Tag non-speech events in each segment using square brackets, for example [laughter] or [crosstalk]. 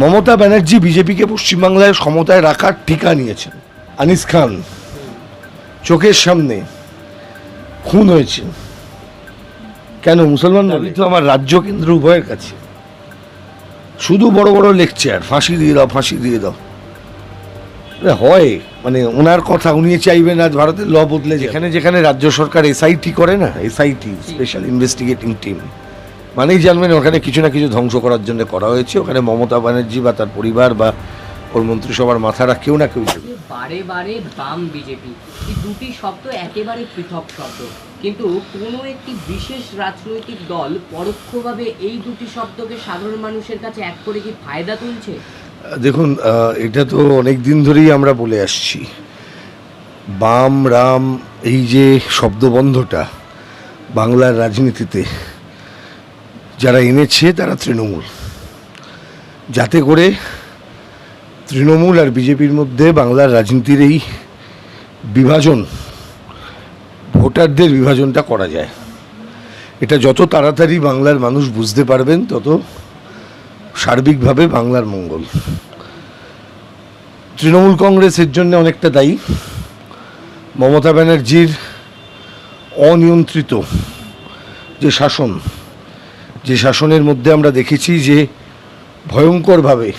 মমতা ব্যানার্জি বিজেপিকে পশ্চিমবাংলায় ক্ষমতায় রাখার ঠিকা নিয়েছেন। আনিস খান চোখের সামনে খুন হয়েছে। কেন মুসলমান তো আমার রাজ্য কেন্দ্র উভয়ের কাছে। শুধু বড় বড় লেকচার ফাঁসি দিয়ে দাও ফাঁসি দিয়ে দাও। হয় মানে ওনার কথা উনি চাইবেন আজ ভারতের ল বদলে যেখানে যেখানে রাজ্য সরকার এসআইটি করে না এসআইটি স্পেশাল ইনভেস্টিগেটিং টিম মানেই জানবেন ওখানে কিছু না কিছু ধ্বংস করার জন্য করা হয়েছে। ওখানে মমতা ব্যানার্জি বা তার পরিবার বা ওর মন্ত্রিসভার মাথারা কেউ না কেউ বারে বারে বাম বিজেপি। এই দুটি শব্দ একেবারে পৃথক শব্দ। কিন্তু কোনো একটি বিশেষ রাজনৈতিক দল পরোক্ষভাবে এই দুটি শব্দকে সাধারণ মানুষের কাছে এক করে কি ফায়দা তুলছে? দেখুন এটা তো অনেক দিন ধরেই আমরা বলে আসছি। বাম রাম এই যে শব্দবন্ধটা বাংলার রাজনীতিতে যারা এনেছে তারা তৃণমূল। যাতে করে তৃণমূল আর বিজেপির মধ্যে বাংলার রাজনীতির এই বিভাজন, ভোটারদের বিভাজনটা করা যায়। এটা যত তাড়াতাড়ি বাংলার মানুষ বুঝতে পারবেন, তত সার্বিকভাবে বাংলার মঙ্গল। তৃণমূল কংগ্রেসের জন্য অনেকটা দায়ী। মমতা ব্যানার্জির অনিয়ন্ত্রিত যে শাসন যে শাসনের মধ্যে আমরা দেখেছি যে ভয়ঙ্করভাবে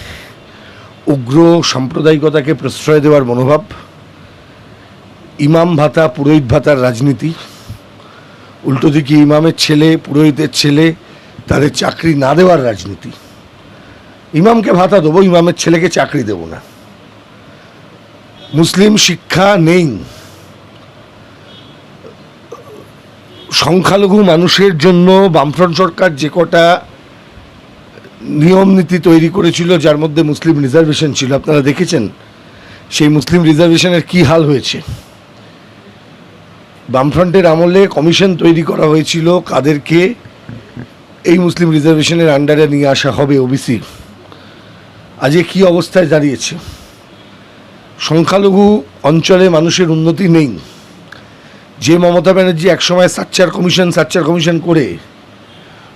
উগ্র সাম্প্রদায়িকতাকে প্রশ্রয় দেওয়ার মনোভাব, ইমাম ভাতা, পুরোহিত ভাতার রাজনীতি, উল্টো দিকে ইমামের ছেলে, পুরোহিতের ছেলে, তাদের চাকরি না দেওয়ার রাজনীতি। ইমামকে ভাতা দেবো, ইমামের ছেলেকে চাকরি দেব না। মুসলিম শিক্ষা নেই। সংখ্যালঘু মানুষের জন্য বামফ্রন্ট সরকার যে কটা নিয়ম নীতি তৈরি করেছিল, যার মধ্যে মুসলিম রিজার্ভেশন ছিল, আপনারা দেখেছেন? সেই মুসলিম রিজার্ভেশনের কি হাল হয়েছে? বামফ্রন্টের আমলে কমিশন তৈরি করা হয়েছিল কাদেরকে এই মুসলিম রিজার্ভেশনের আন্ডারে নিয়ে আসা হবে ওবিসি আজকে কি অবস্থায় দাঁড়িয়েছে? সংখ্যালঘু অঞ্চলে মানুষের উন্নতি নেই। যে মমতা ব্যানার্জি একসময় সাচ্চার কমিশন সাচ্চার কমিশন করে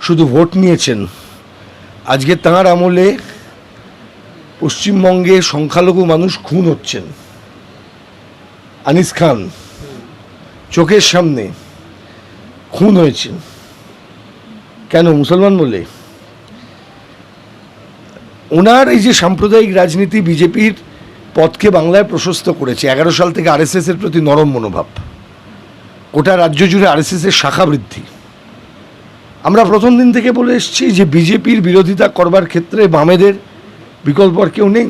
শুধু ভোট নিয়েছেন, আজকে তাঁর আমলে পশ্চিমবঙ্গে সংখ্যালঘু মানুষ খুন হচ্ছেন। আনিস খান চোখের সামনে খুন হয়েছেন। কেন মুসলমান বলে ওনার এই যে সাম্প্রদায়িক রাজনীতি বিজেপির পথকে বাংলায় প্রশস্ত করেছে, এগারো সাল থেকে আরএসএস এর প্রতি নরম মনোভাব। গোটা রাজ্য জুড়ে আরএসএস এর শাখা বৃদ্ধি। আমরা প্রথম দিন থেকে বলে এসেছি যে বিজেপির বিরোধিতা করবার ক্ষেত্রে বামেদের বিকল্প আর কেউ নেই।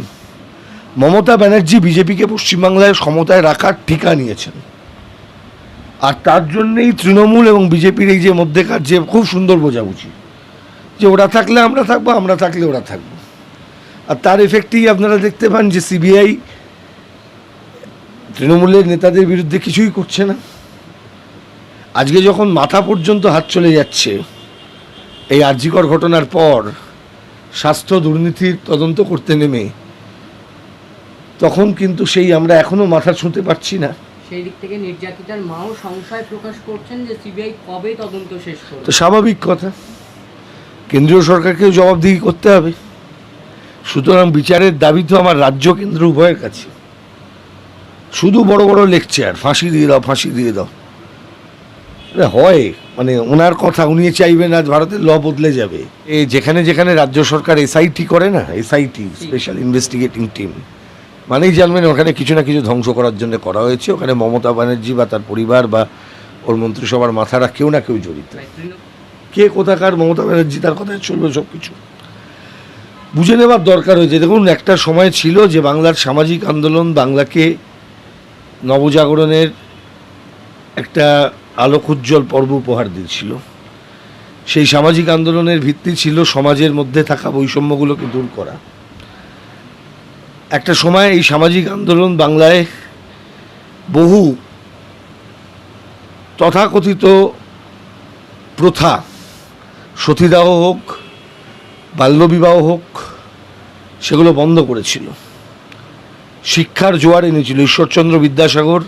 মমতা ব্যানার্জি বিজেপিকে পশ্চিমবাংলায় সমতায় রাখার ঠিকা নিয়েছেন। আর তার জন্যেই তৃণমূল এবং বিজেপির এই যে মধ্যেকার যে খুব সুন্দর বোঝাবুঝি, যে ওরা থাকলে আমরা থাকব, আমরা থাকলে ওরা থাকব। আর তার এফেক্টেই আপনারা দেখতে পান যে সিবিআই তৃণমূলের নেতাদের বিরুদ্ধে কিছুই করছে না। আজকে যখন মাথা পর্যন্ত হাত চলে যাচ্ছে এই আর্যিকর ঘটনার পর স্বাস্থ্য দুর্নীতির তদন্ত করতে নেমে তখন কিন্তু সেই আমরা এখনও মাথা ছুঁতে পারছি না। সেই দিক থেকে নির্যাতিতার মাও সংশয় প্রকাশ করছেন যে সিবিআই কবে তদন্ত শেষ তো স্বাভাবিক কথা। কেন্দ্রীয় সরকারকেও জবাবদিহি করতে হবে। সুতরাং বিচারের দাবি তো আমার রাজ্য কেন্দ্র উভয়ের কাছে। শুধু বড় বড় লেকচার ফাঁসি দিয়ে দাও ফাঁসি দিয়ে দাও। হয়। মানে ওনার কথা উনি চাইবেন আজ ভারতের ল বদলে যাবে। এই যেখানে যেখানে রাজ্য সরকার এসআইটি করে না এসআইটি স্পেশাল ইনভেস্টিগেটিং টিম মানেই জানবেন ওখানে কিছু না কিছু ধ্বংস করার জন্য করা হয়েছে। ওখানে মমতা ব্যানার্জি বা তার পরিবার বা ওর মন্ত্রিসভার মাথারা কেউ না কেউ জড়িত। কে কোথাকার, মমতা ব্যানার্জি তার কথায় চলবে সব কিছু বুঝে নেবার দরকার হয়েছে। দেখুন, একটা সময় ছিল যে বাংলার সামাজিক আন্দোলন বাংলাকে নবজাগরণের একটা আলোকোজ্জ্বল পর্ব উপহার দিয়েছিল। সেই সামাজিক আন্দোলনের ভিত্তি ছিল সমাজের মধ্যে থাকা বৈষম্যগুলোকে দূর করা। একটা সময় এই সামাজিক আন্দোলন বাংলায় বহু তথাকথিত প্রথা, সতীদাহ হোক, বাল্যবিবাহ হোক, সেগুলো বন্ধ করেছিল। শিক্ষার জোয়ার এনেছিল ঈশ্বরচন্দ্র বিদ্যাসাগর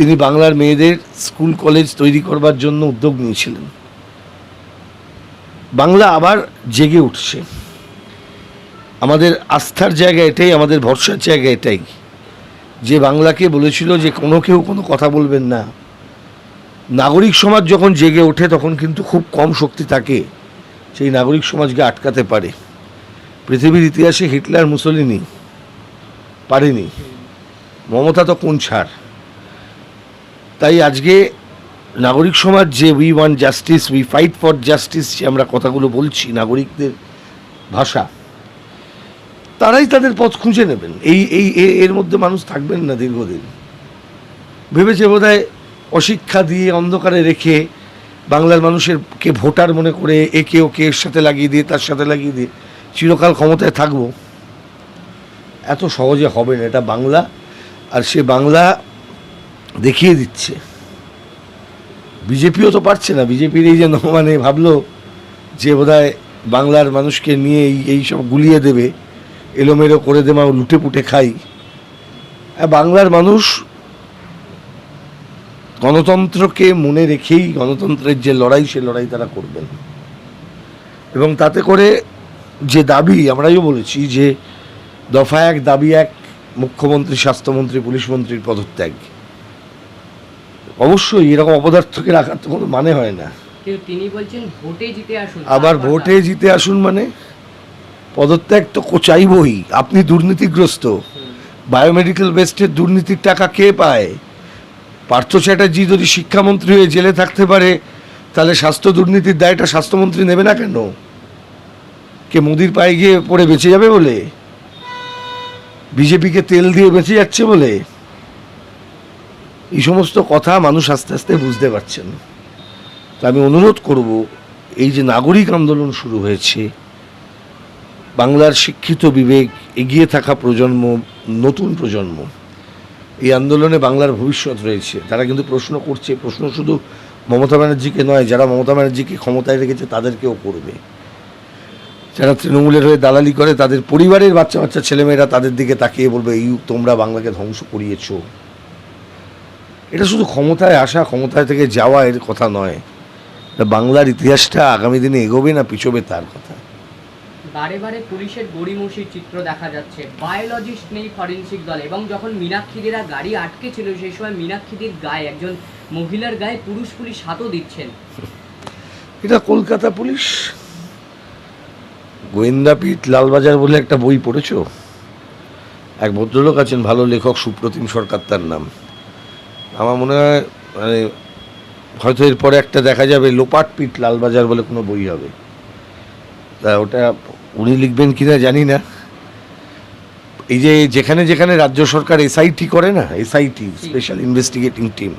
তিনি বাংলার মেয়েদের স্কুল, কলেজ তৈরি করবার জন্য উদ্যোগ নিয়েছিলেন। বাংলা আবার জেগে উঠছে। আমাদের আস্থার জায়গা এটাই, আমাদের ভরসার জায়গা এটাই। যে বাংলাকে বলেছিল যে কোনো কেউ কোনো কথা বলবেন না। নাগরিক সমাজ যখন জেগে ওঠে, তখন কিন্তু খুব কম শক্তি থাকে। সেই নাগরিক সমাজকে আটকাতে পারে। পৃথিবীর ইতিহাসে হিটলার মুসলিনি পারেনি। মমতা তো কোন ছাড়? তাই আজকে নাগরিক সমাজ যে we want justice we fight for justice যে আমরা কথাগুলো বলছি নাগরিকদের ভাষা, তারাই তাদের পথ খুঁজে নেবেন। এই এই এর মধ্যে মানুষ থাকবেন না দীর্ঘদিন। ভেবেছে বোধহয় অশিক্ষা দিয়ে অন্ধকারে রেখে বাংলার মানুষের কে ভোটার মনে করে একে ওকে এর সাথে লাগিয়ে দিয়ে তার সাথে লাগিয়ে দিয়ে চিরকাল ক্ষমতায় থাকব। এত সহজে হবে না, এটা বাংলা। আর সে বাংলা দেখিয়ে দিচ্ছে। বিজেপিও তো পারছে না। বিজেপির এই যে [laughs] মানে ভাবলো যে বোধহয় বাংলার মানুষকে নিয়ে এই এই সব গুলিয়ে দেবে, এলোমেলো করে দেবে লুটে পুটে খাই। বাংলার মানুষ গণতন্ত্রকে মনে রেখেই গণতন্ত্রের যে লড়াই, সে লড়াই তারা করবেন। এবং তাতে করে যে দাবি আমরাও বলেছি যে দফা এক, দাবি এক, মুখ্যমন্ত্রী, স্বাস্থ্যমন্ত্রী, পুলিশ মন্ত্রীর পদত্যাগ। অবশ্যই এরকম অপদার্থকে রাখার তো কোনো মানে হয় না। তিনি বলছেন ভোটে জিতে আসুন। আবার ভোটে জিতে আসুন মানে? পদত্যাগ তো চাইবই। আপনি দুর্নীতিগ্রস্ত। বায়োমেডিক্যাল ওয়েস্টের দুর্নীতির টাকা কে পায়? পার্থ চ্যাটার্জি যদি শিক্ষামন্ত্রী হয়ে জেলে থাকতে পারে তাহলে স্বাস্থ্য দুর্নীতির দায়টা স্বাস্থ্যমন্ত্রী নেবে না কেন? কে মোদির পায়ে গিয়ে পড়ে বেঁচে যাবে বলে? বিজেপিকে তেল দিয়ে বেঁচে যাচ্ছে বলে? এই সমস্ত কথা মানুষ আস্তে আস্তে বুঝতে পারছেন তো আমি অনুরোধ করব, এই যে নাগরিক আন্দোলন শুরু হয়েছে, বাংলার শিক্ষিত বিবেক, এগিয়ে থাকা প্রজন্ম, নতুন প্রজন্ম, এই আন্দোলনে বাংলার ভবিষ্যৎ রয়েছে। তারা কিন্তু প্রশ্ন করছে, প্রশ্ন শুধু মমতা ব্যানার্জিকে নয়, যারা মমতা ব্যানার্জিকে ক্ষমতায় রেখেছে তাদেরকেও করবে। যারা তৃণমূলের হয়ে দালালি করে, তাদের পরিবারের বাচ্চা বাচ্চা ছেলেমেয়েরা তাদের দিকে তাকিয়ে বলবে, এই তোমরা বাংলাকে ধ্বংস করিয়েছো। এটা শুধু ক্ষমতায় আসা ক্ষমতায় থেকে যাওয়া এর কথা নয়। বাংলার ইতিহাসটা আগামী দিনে এগোবে না পিছবে তার কথা। বারে বারে পুলিশের গড়িমসির চিত্র দেখা যাচ্ছে। বায়োলজিস্ট নেই ফরেন্সিক দল এবং যখন মীনাক্ষীদেরা গাড়ি আটকে ছিল সেই সময় মীনাক্ষীদের গায়ে একজন মহিলার গায়ে পুরুষ পুলিশ হাতও দিচ্ছেন। এটা কলকাতা পুলিশ? গোয়েন্দাপীঠ লালবাজার বলে একটা বই পড়েছো? এক ভদ্রলোক আছেন ভালো লেখক সুপ্রতিম সরকার তার নাম। আমার মনে হয় মানে হয়তো এরপরে একটা দেখা যাবে লোপাটপীঠ লালবাজার বলে কোনো বই হবে। তা ওটা উনি লিখবেন কি না জানি না। এই যে যেখানে যেখানে রাজ্য সরকার এসআইটি করে না এসআইটি স্পেশাল ইনভেস্টিগেটিং টিম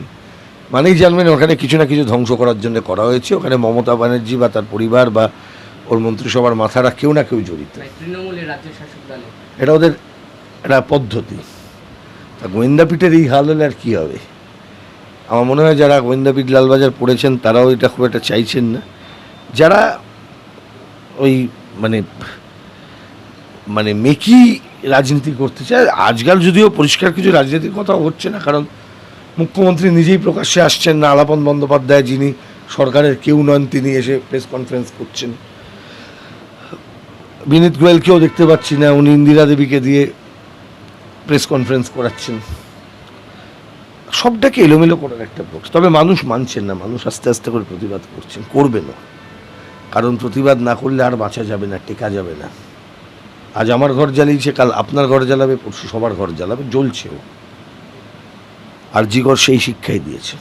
মানেই জানবেন ওখানে কিছু না কিছু ধ্বংস করার জন্য করা হয়েছে। ওখানে মমতা ব্যানার্জি বা তার পরিবার বা ওর মন্ত্রিসভার মাথারা কেউ না কেউ জড়িত। মানে এটা ওদের একটা পদ্ধতি। তা গোয়েন্দাপীঠের এই হাল হলে আর কী হবে? আমার মনে হয় যারা গোয়েন্দাপীঠ লালবাজার পড়েছেন, তারাও এটা খুব একটা চাইছেন না। যারা ওই মানে মানে মেকি রাজনীতি করতে চায়, আজকাল যদিও পরিষ্কার কিছু রাজনীতির কথা হচ্ছে না, কারণ মুখ্যমন্ত্রী নিজেই প্রকাশ্যে আসছেন না, আলাপন বন্দ্যোপাধ্যায় যিনি সরকারের কেউ নন, তিনি এসে প্রেস কনফারেন্স করছেন। বিনীত গোয়েলকেও দেখতে পাচ্ছি না, উনি ইন্দিরা দেবীকে দিয়ে প্রেস কনফারেন্স করাচ্ছেন। সবটাকে এলোমেলো করার একটা বক্স তবে মানুষ মানছেন না, মানুষ আস্তে আস্তে করে প্রতিবাদ করছেন করবে না কারণ প্রতিবাদ না করলে আর বাঁচা যাবে না, টেকা যাবে না। আজ আমার ঘর জ্বালিয়েছে, কাল আপনার ঘর জ্বালাবে, পরশু সবার ঘর জ্বালাবে, জ্বলছেও। আর জিগর সেই শিক্ষাই দিয়েছে।